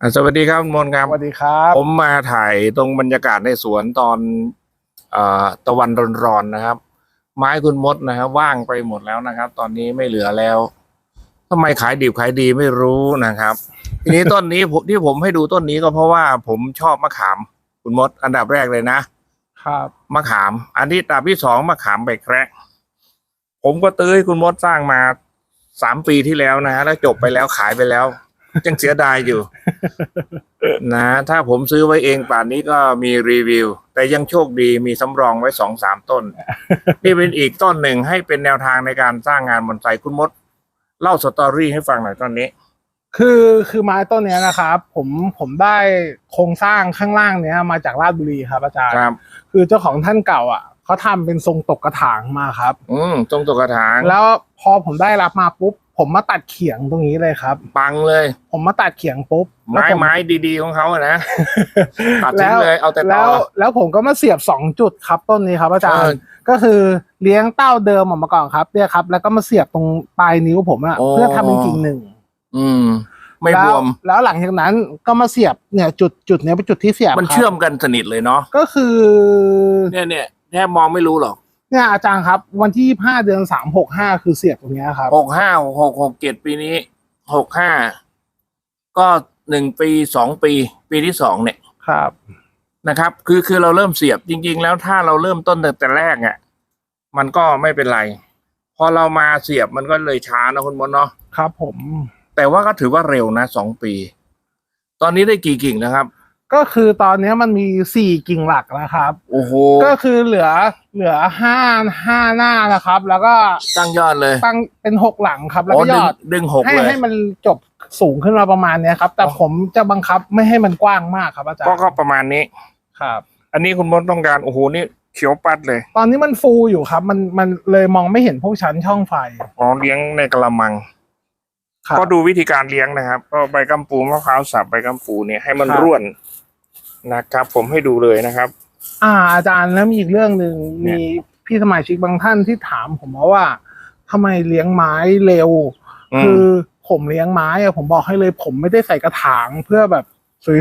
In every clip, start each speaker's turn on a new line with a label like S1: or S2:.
S1: อะสวัสดีครับคุณมนต์ครับ
S2: สวัสดีครับ
S1: ผมมาถ่ายตรงบรรยากาศในสวนตอนเอ่อตะวันร้อนๆนะครับ ไม้คุณมดนะครับว่างไปหมดแล้วนะครับ ตอนนี้ไม่เหลือแล้วทำไมขายดิบขายดีไม่รู้นะครับ ทีนี้ต้นนี้ผมที่ผมให้ดูต้นนี้ก็เพราะว่าผมชอบมะขาม คุณมด อันดับแรกเลยนะครับมะขาม อันที่อันดับที่สองมะขามใบแคระผมก็ตื้อให้คุณมดสร้างมาสามปีที่แล้วนะฮะแล้วจบไปแล้วขายไปแล้ว ยังเสียดายอยู่ นะ ถ้าผมซื้อไว้เองป่านนี้ก็มีรีวิว แต่ยังโชคดีมีสำรองไว้สองสามต้น นี่เป็นอีกต้นหนึ่งให้เป็นแนวทางในการสร้างงานบอนไซคุณมด เล่าสตอรี่ให้ฟังหน่อยตอนนี้
S2: คือคือไม้ต้นเนี้ยนะครับ ผมผมได้โครงสร้างข้างล่างเนี้ย มาจากราชบุรีครับอาจารย์
S1: ครับ
S2: คือเจ้าของท่านเก่าอะ เขาทำเป็นทรงตกกระถางมาครับ
S1: อืมตรงตัวกระถาง
S2: แล้วพอผมได้รับมาปุ๊บ ผมมาตัดเขียงตรงนี้เลยครับ
S1: ปังเลย
S2: ผมมาตัดเขียงปุ๊บ
S1: ไม้
S2: แล้วผ
S1: ไม้ดีๆของเขาอะนะตัดทิ้ง
S2: แล้ว
S1: เลยเอาแต่ตอ
S2: แล้วแล้วผมก็มาเสียบสองจุดครับต้นนี้ครับอาจาร
S1: เอ
S2: ย์
S1: อ
S2: ก็คือเลี้ยงเต้าเดิมออกมาก่อนครับเนี่ยครับ แล้วก็มาเสียบตรงปลายนิ้วผมอะ
S1: โอ้
S2: เพื่อทำเป็นกิ่งหนึ่ง
S1: อืมไม่
S2: แล้
S1: บวม
S2: แล้วหลังจากนั้นก็มาเสียบเนี่ยจุดจุดเนี้ยเป็นจุดที่เสียบ
S1: มัน
S2: ครับ
S1: เชื่อมกันสนิทเลยเนาะ
S2: ก็คือ
S1: เนี่ยเนี่ย แทบมองไม่รู้หรอก
S2: เนี่ยอาจารย์ครับ วันที่ห้าเดือนสามหกห้าคือเสียบตรงเนี้ยครับ
S1: หกห้าหกหกเจ็ดปีนี้หกห้าก็หนึ่งปีสองปี ปีที่สองเนี่ย
S2: ครับ
S1: นะครับ คือคือเราเริ่มเสียบจริง ๆ แล้วถ้าเราเริ่มต้นตั้งแต่แรกอะมันก็ไม่เป็นไร พอเรามาเสียบมันก็เลยช้านะคุณมดเนาะ
S2: ครับ ผม
S1: แต่ว่าก็ถือว่าเร็วนะสองปี ตอนนี้ได้กี่กิ่งนะครับ
S2: ก็คือตอนเนี้ยมันมีสี่กิ่งหลักแล้วครับ
S1: โอ้โห
S2: ก็คือเหลือเหลือห้าห้าหน้านะครับ แล้วก็
S1: ตั้งยอดเลย
S2: ตั้งเป็นหกหลังครับ แล้ว
S1: อ๋อ
S2: ก็ย
S1: ดึง
S2: อด
S1: ดึงหก
S2: ให้
S1: เลย
S2: ให้มันจบสูงขึ้นมาประมาณเนี้ยครับ แต่
S1: อ๋อ
S2: ผมจะบังคับไม่ให้มันกว้างมากครับอาจาร
S1: ก็
S2: ย์
S1: ก็ประมาณนี้
S2: ครับ
S1: อันนี้คุณมดต้องการโอ้โหนี่เขียวปัดเลย
S2: ตอนนี้มันฟูอยู่ครับ มันมันเลยมองไม่เห็นพวกชั้นช่องไฟ
S1: อ๋อเลี้ยงในกระมัง
S2: ครับ
S1: ก็ดูวิธีการเลี้ยงนะครับ ก็ใบกัมปูมะพร้าวสับใบกัมปูเนี่ยให้มัน
S2: ครับ
S1: ร่วน นะครับ ผมให้ดูเลยนะครับ
S2: อ่า อาจารย์แล้วมีอีกเรื่องหนึ่ง
S1: เนี่ย
S2: มีพี่สมาชิกบางท่านที่ถามผมมาว่าทำไมเลี้ยงไม้เร็ว
S1: อื
S2: คื
S1: ม
S2: อผมเลี้ยงไม้อะผมบอกให้เลยผมไม่ได้ใส่กระถางเพื่อแบบ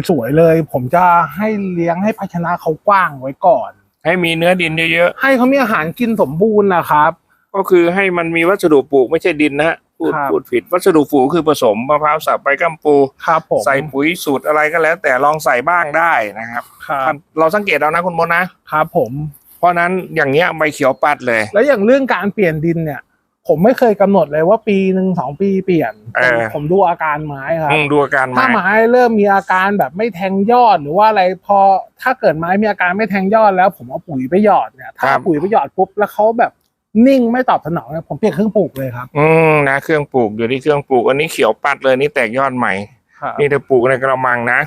S2: สวยๆเลย ผมจะให้เลี้ยงให้ภาชนะเขากว้างไว้ก่อน
S1: ให้มีเนื้อดินเยอะ
S2: ให้เขามีอาหารกินสมบูรณ์นะครับ
S1: ๆ ก็คือให้มันมีวัสดุปลูกไม่ใช่ดินนะฮะ พูด
S2: ครับ
S1: พูดผิดวัสดุปลูกคือผสมมะพร้าวสับใบกัมปู
S2: ครับผม
S1: ใส่ปุ๋ยสูตรอะไรก็แล้ว แต่ลองใส่บ้างได้นะครับ
S2: ครับ
S1: เราสังเกตเอานะคุณมดนะ
S2: ครับผม
S1: เพราะนั้นอย่างเงี้ยใบเขียวปัดเลย
S2: แล้วอย่างเรื่องการเปลี่ยนดินเนี่ย ผมไม่เคยกำหนดเลยว่าปีหนึ่งสองปีเปลี่ยน
S1: เออ
S2: ผมดูอาการไม้ครับ
S1: อืมดูอาการ
S2: ถ้า
S1: ไม้
S2: ไม้เริ่มมีอาการแบบไม่แทงยอดหรือว่าอะไรพอถ้าเกิดไม้มีอาการไม่แทงยอดแล้ว ผมเอาปุ๋ยไปหยอดเนี่ยถ้าเอาปุ๋ยไปหยอดปุ๊บแล้วเขาแบบ นิ่งไม่ตอบสนองเนี่ยผมเปลี่ยนเครื่องปลูกเลยครับ
S1: อืมนะเครื่องปลูกอยู่ที่เครื่องปลูกอันนี้เขียวปัดเลยนี่แตกยอดใหม่ นี่ถ้าปลูกในกระมังนะ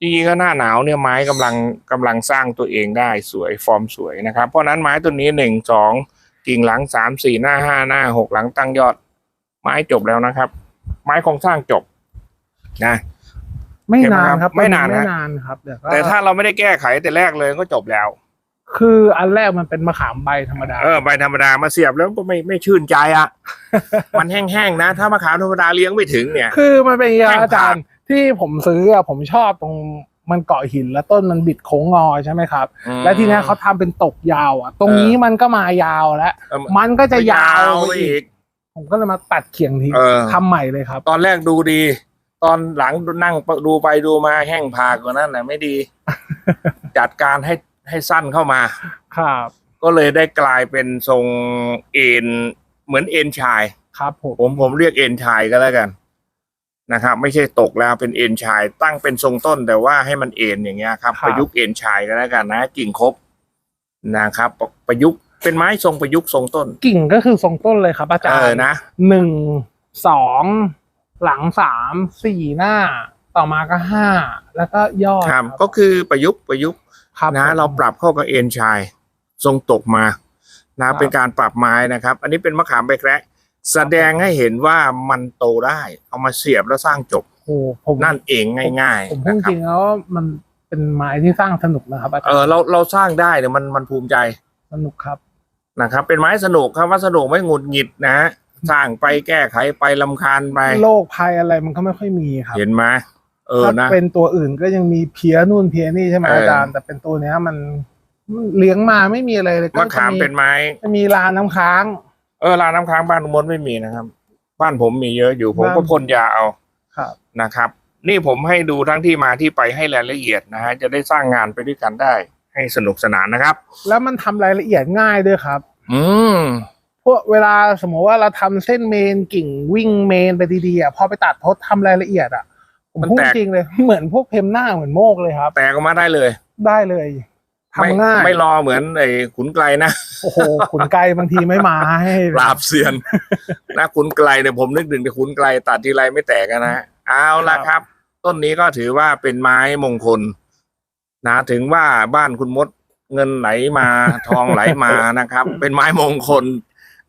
S1: จริงๆก็หน้าหนาวเนี่ยไม้กำลังกำลังสร้างตัวเองได้สวยฟอร์มสวยนะครับ เพราะฉะนั้นไม้ตัวนี้หนึ่งสองกิ่งหลังสามสี่หน้าห้าหน้าหกหลังตั้งยอด ไม้จบแล้วนะครับ ไม้โครงสร้างจบนะ
S2: ไม่นานครับ
S1: ไม่นาน
S2: ไม่
S1: นะ
S2: นานครับเดี๋ยวก็
S1: แต่ถ้าเราไม่ได้แก้ไขแต่แรกเลยก็จบแล้ว
S2: คืออันแรกมันเป็นมะขามใบธรรมดา
S1: เออใบธรรมดามาเสียบแล้วก็ไม่ไม่ชื่นใจอะ มันแห้งๆนะ ถ้ามะขามธรรมดาเลี้ยงไม่ถึงเนี่ย
S2: คือมันเป็นอย่างนี้
S1: แห้ง
S2: อาจารย์ที่ผมซื้ออะผมชอบตรงมันเกาะหินแล้วต้นมันบิดโค้งงอใช่ไหมครับ
S1: อืม
S2: แล้วทีเนี้ยเขาทำเป็นตกยาวอะ ตรงนี้มันก็มายาวแล้ว
S1: เออ
S2: มันก็จะยาว
S1: ไป
S2: ไปอี
S1: อี
S2: ก
S1: ก
S2: ผมก็เลยมาตัดเขียงทิ้ง
S1: เออ
S2: ทำใหม่เลยครับ
S1: ตอนแรกดูดี ตอนหลังนั่งดูไปดูมาแห้งผากกว่านั้นนะไม่ดี จัดการให้ ให้สั้นเข้ามา
S2: ครับ
S1: ก็เลยได้กลายเป็นทรงเอ็นเหมือนเอ็นชาย
S2: ครับผม
S1: ผมผมเรียกเอ็นชายก็แล้วกันนะครับ ไม่ใช่ตกแล้วเป็นเอ็นชาย ตั้งเป็นทรงต้นแต่ว่าให้มันเอ็นอย่างเงี้ยครับ ประยุกต์เอ็นชายก็แล้วกันนะกิ่งครบนะครับ ประยุกต์เป็นไม้ทรงประยุกต์ทรงต้น
S2: กิ่งก็คือทรงต้นเลยครับอาจาร
S1: เออ
S2: ย์
S1: นะ
S2: หนึ่งสองหลังสามสี่หน้า ต่อมาก็ห้าแล้วก็ยอด
S1: ครับก็คือประยุกต์ประยุกต์
S2: ครับ
S1: นะ
S2: ผม
S1: เราปรับเข้ากับเอ็นชายทรงตกมา
S2: ครั
S1: นะ
S2: บ
S1: เป็นการปรับไม้นะครับ อันนี้เป็นมะขามใบแคระแสดงให้เห็นว่ามันโตได้ เอามาเสียบแล้วสร้างจบ
S2: โอ้ผม
S1: นั่นเองง่าย
S2: ผม
S1: ๆ
S2: พูด
S1: นะค
S2: จ
S1: รับ
S2: ริงแล้วมันเป็นไม้ที่สร้างสนุกนะครับอาจาร
S1: เอ
S2: ย์
S1: อเราเราสร้างได้เนี่ยมันมันภูมิใจ
S2: สนุกครับ
S1: นะครับ เป็นไม้สนุกครับว่าสนุกไม่หงุดหงิดนะสร้างไปแก้ไขไปลำคาญไป
S2: โรคภัยอะไรมันก็ไม่ค่อยมีครับ
S1: เห็นไหม เออ
S2: ถ้า
S1: นะ
S2: เป็นตัวอื่นก็ยังมีเพี้ยนู่นเพี้ยนี่ใช่ไหม
S1: เอออ
S2: อาจารย์แต่เป็นตัวเนี้ยมันเลี้ยงมาไม่มีอะไรเลยก็
S1: มะขาม
S2: จะ
S1: เป็นไม้
S2: จะมีลานน้ำค้าง
S1: เออร้านน้ำค้างบ้านลุงมดไม่มีนะครับ บ้านผมมีเยอะอยู่ ผม
S2: บ้าน
S1: ก็พ่นยาเอา
S2: ครับ
S1: นะครับ นี่ผมให้ดูทั้งที่มาที่ไปให้รายละเอียดนะฮะจะได้สร้างงานไปด้วยกันได้ ให้สนุกสนานนะครับ
S2: แล้วมันทำรายละเอียดง่ายด้วยครับ
S1: อืม
S2: พวกเวลาสมมติว่าเราทำเส้นเมนกิ่งวิ่งเมนไปดีๆอะพอไปตัดทดทำรายละเอียดอะ ผม
S1: มัน
S2: พูด
S1: แตก
S2: จริงเลย เหมือนพวกเพมหน้าเหมือนโมกเลยครับ
S1: แตกออกมาได้เลย
S2: ได้เลยทำ
S1: ไม่
S2: ง่าย
S1: ไม่รอเหมือนไอ้ขุนไกลนะ
S2: โอ้โหขุนไกลบางทีไม่มาให้
S1: ปราบเซียนนะขุนไกลเนี่ยผมนึกถึงแต่ขุนไกลตัดทีไรไม่แตกอะนะเอาละครับ ต้นนี้ก็ถือว่าเป็นไม้มงคล นะถึงว่าบ้านคุณมดเงินไหลมาทองไหลมานะครับ เป็นไม้มงคล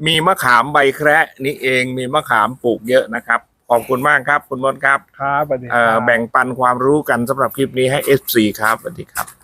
S1: มีมะขามใบแคระนี่เองมีมะขามปลูกเยอะนะครับ ขอบคุณมากครับ คุณมดครับ
S2: ครับสวัสดี
S1: เอ่
S2: ค
S1: อ
S2: รับ
S1: แบ่งปันความรู้กันสำหรับคลิปนี้ให้ FC ครับสวัสดีครับ